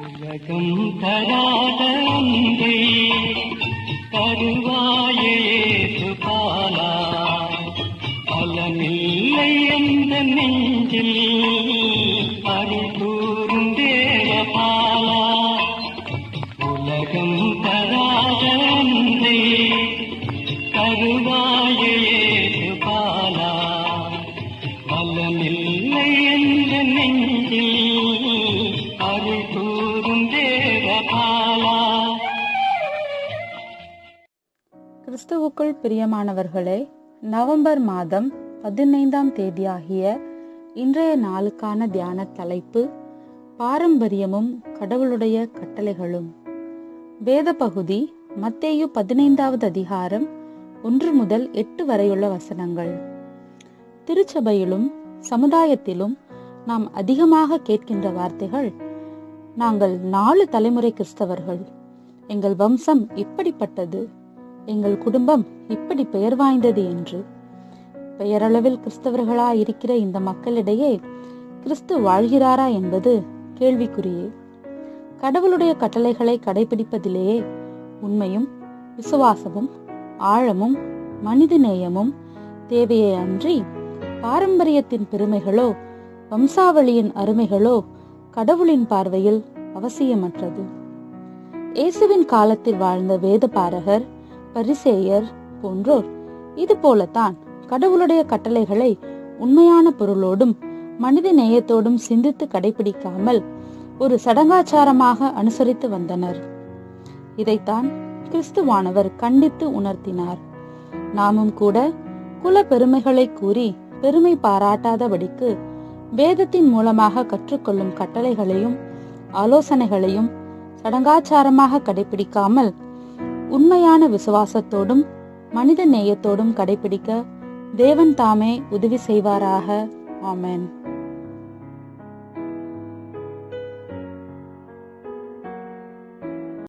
உலகம் தராத அன்பை தருவாயே சுபாலா. பலனில்லை எந்த நெஞ்சில் அருள் கூறும் தேவபாலா. உலகம் தராத அன்பை தருவாயே சுபாலா. பலனில்லை எந்த நெஞ்சில் கிறிஸ்துவுக்குள் பிரியமானவர்களே நவம்பர் மாதம் பதினைந்தாம் தேதியாகிய இன்றைய நாளுக்கான தியான தலைப்பு பாரம்பரியமும் கடவுளுடைய கட்டளைகளும். வேத பகுதி மத்தேயு பதினைந்தாவது அதிகாரம் ஒன்று முதல் எட்டு வரையுள்ள வசனங்கள். திருச்சபையிலும் சமுதாயத்திலும் நாம் அதிகமாக கேட்கின்ற வார்த்தைகள் நாங்கள் நாலு தலைமுறை கிறிஸ்தவர்கள். எங்கள் வம்சம் இப்படிப்பட்டது. எங்கள் குடும்பம் இப்படி பெயர் வாய்ந்தது என்று. பெயரளவில் கிறிஸ்தவர்களா இருக்கிற இந்த மக்களிடையே கிறிஸ்து வாழ்கிறாரா என்பது கேள்விக்குறியே. கடவுளுடைய கட்டளைகளை கடைபிடிப்பதிலேயே உண்மையும் விசுவாசமும் ஆழமும் மனிதநேயமும் தேவையே அன்றி பாரம்பரியத்தின் பெருமைகளோ வம்சாவளியின் அருமைகளோ கடவுளின் பார்வையில் அவசியமற்றது. இயேசுவின் காலத்தில் வாழ்ந்த வேதபாரகர் பரிசேயர் போன்றோர். இது போலத்தான் கடவுளுடைய கட்டளைகளை உண்மையான பொருளோடும் மனித நேயத்தோடும் சிந்தித்து கடைபிடிக்காமல் ஒரு சடங்காச்சாரமாக அனுசரித்து வந்தனர். இதைத்தான் கிறிஸ்துவானவர் கண்டித்து உணர்த்தினார். நாமும் கூட குல பெருமைகளை கூறி பெருமை பாராட்டாதபடிக்கு வேதத்தின் மூலமாக கற்றுக்கொள்ளும் கட்டளைகளையும் ஆலோசனைகளையும் சடங்காச்சாரமாக கடைபிடிக்காமல் உண்மையான விசுவாசத்தோடும் மனித நேயத்தோடும் கடைபிடிக்க தேவன் தாமே உதவி செய்வாராக. ஆமேன்.